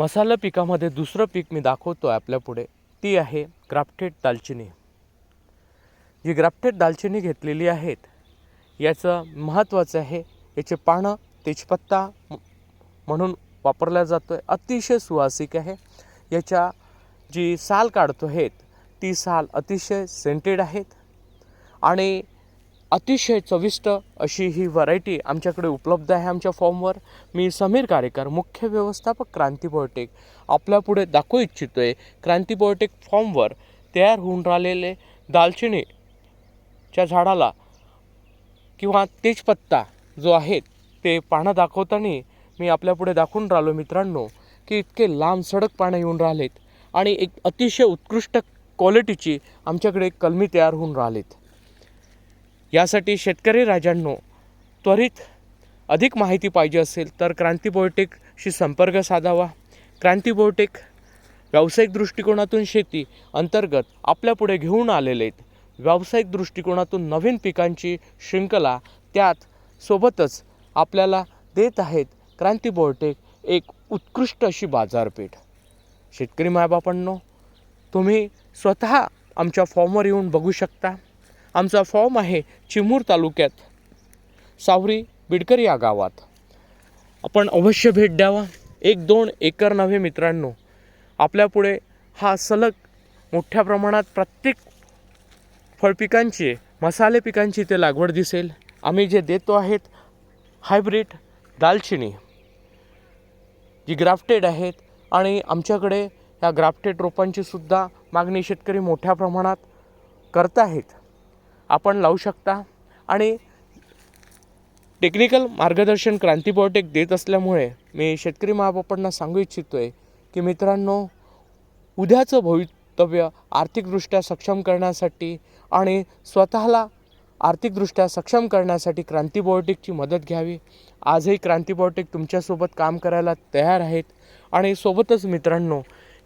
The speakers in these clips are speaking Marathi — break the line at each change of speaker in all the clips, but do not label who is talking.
मसाला पिकामध्ये दुसरं पीक मी दाखवतो आहे आपल्यापुढे. ती आहे ग्राफ्टेड दालचिनी. जी ग्राफ्टेड दालचिनी घेतलेली आहेत याचं महत्त्वाचं आहे याचे पानं तेजपत्ता म्हणून वापरला जातो आहे अतिशय सुवासिक आहे. याच्या जी साल काढतो आहेत ती साल अतिशय सेंटेड आहेत. आणि अतिशय चविष्ट अशी ही व्हरायटी आमच्याकडे उपलब्ध आहे आमच्या फॉर्मवर मी समीर कारेकर मुख्य व्यवस्थापक क्रांती बायोटेक आपल्यापुढे दाखवू इच्छितो आहे क्रांती बायोटेक फॉर्मवर तयार होऊन राहिलेले दालचिनीच्या झाडाला किंवा तेजपत्ता जो आहे ते पानं दाखवताना मी आपल्यापुढे दाखवून राहिलो मित्रांनो की इतके लांब सडक पानं येऊन राहिलेत आणि एक अतिशय उत्कृष्ट क्वालिटीची आमच्याकडे कलमी तयार होऊन राहिलेत. यासाठी शेतकरी राजांनो त्वरित अधिक माहिती पाहिजे असेल तर क्रांतीबोयोटेकशी संपर्क साधावा. क्रांती व्यावसायिक दृष्टिकोनातून शेती अंतर्गत आपल्यापुढे घेऊन आलेले आहेत. व्यावसायिक दृष्टिकोनातून नवीन पिकांची शृंखला त्यात सोबतच आपल्याला देत आहेत क्रांती एक उत्कृष्ट अशी बाजारपेठ. शेतकरी मायबापांनो तुम्ही स्वतः आमच्या फॉर्मवर येऊन बघू शकता. आमचा फॉर्म आहे चिमूर तालुक्यात. सावरी बिडकर या गावात. आपण अवश्य भेट द्यावा. एक दोन एकर नव्हे मित्रांनो. आपल्यापुढे हा सलग मोठ्या प्रमाणात प्रत्येक फळपिकांची मसाले पिकांची ते लागवड दिसेल. आम्ही जे देतो आहेत हायब्रिड दालचिनी जी ग्राफ्टेड आहेत आणि आमच्याकडे या ग्राफ्टेड रोपांची सुद्धा मागणी शेतकरी मोठ्या प्रमाणात करत आहेत. आपण लावू शकता. आणि टेक्निकल मार्गदर्शन क्रांती बायोटेक देत असल्यामुळे मी शेतकरी महाबापांना सांगू इच्छितो आहे की मित्रांनो उद्याचं भवितव्य आर्थिकदृष्ट्या सक्षम करण्यासाठी आणि स्वतःला आर्थिकदृष्ट्या सक्षम करण्यासाठी क्रांती बायोटेकची मदत घ्यावी. आजही क्रांती बायोटेक तुमच्यासोबत काम करायला तयार आहेत. आणि सोबतच मित्रांनो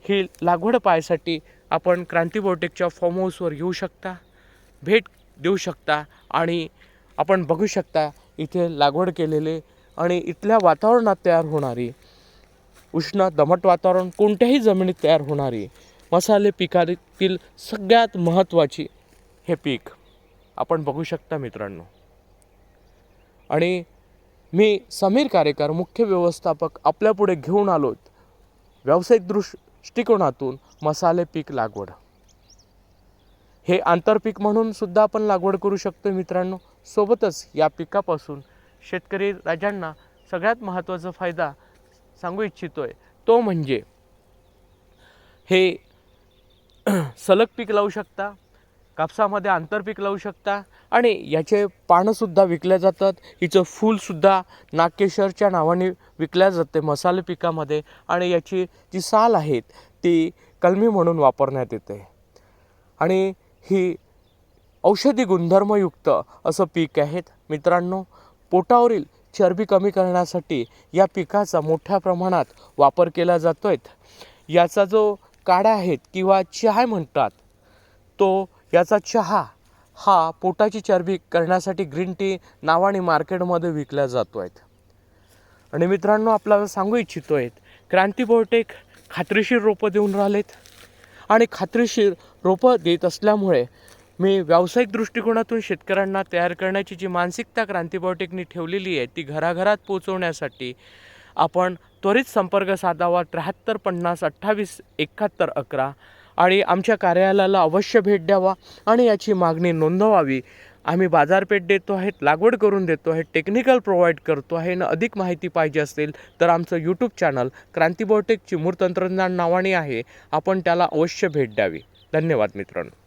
ही लागवड पाहायसाठी आपण क्रांती फॉर्म हाऊसवर येऊ शकता. भेट देऊ शकता आणि आपण बघू शकता इथे लागवड केलेले आणि इथल्या वातावरणात तयार होणारी उष्ण दमट वातावरण कोणत्याही जमिनीत तयार होणारी मसाले पिकातील सगळ्यात महत्त्वाची हे पीक आपण बघू शकता मित्रांनो. आणि मी समीर कारेकर मुख्य व्यवस्थापक आपल्यापुढे घेऊन आलोत व्यावसायिक दृष्टिकोनातून मसाले पीक लागवड. हे आंतरपीक म्हणून सुद्धा आपण लागवड करू शकतो मित्रांनो. सोबतच या पिकापासून शेतकरी राजांना सगळ्यात महत्त्वाचा फायदा सांगू इच्छितो आहे तो म्हणजे हे सलग पीक लावू शकता कापसामध्ये आंतरपीक लावू शकता आणि याचे पानंसुद्धा विकल्या जातात. हिचं फूलसुद्धा नागकेशरच्या नावाने विकल्या जाते मसाले पिकामध्ये आणि याची जी साल आहेत ती कलमी म्हणून वापरण्यात येते. आणि ही औषधी गुणधर्मयुक्त असं पीक आहेत. मित्रांनो पोटावरील चरबी कमी करण्यासाठी या पिकाचा मोठ्या प्रमाणात वापर केला जातो आहे याचा जो काढा आहेत किंवा चहा म्हणतात तो याचा चहा हा पोटाची चरबी करण्यासाठी ग्रीन टी नावाने मार्केटमध्ये विकल्या जातो आहेत आणि मित्रांनो आपल्याला सांगू इच्छितो आहेत क्रांती बायोटेक खात्रीशीर रोपं देऊन राहिलेत. आणि खात्रीशीर रोपं देत असल्यामुळे मी व्यावसायिक दृष्टिकोनातून शेतकऱ्यांना तयार करण्याची जी मानसिकता क्रांती बायोटेकनी ठेवलेली आहे ती घराघरात पोचवण्यासाठी आपण त्वरित संपर्क साधावा. त्र्याहत्तर पन्नास अठ्ठावीस एकाहत्तर अकरा आणि आमच्या कार्यालयाला अवश्य भेट द्यावा आणि याची मागणी नोंदवावी. आम्ही बाजारपेठ देतो आहेत लागवड करून देतो आहे टेक्निकल प्रोव्हाइड करतो आहे. आणि अधिक माहिती पाहिजे असेल तर आमचं YouTube channel Kranti biotech Chimur तंत्रज्ञान नावाने आहे. आपण त्याला अवश्य भेट द्यावी. धन्यवाद मित्रांनो.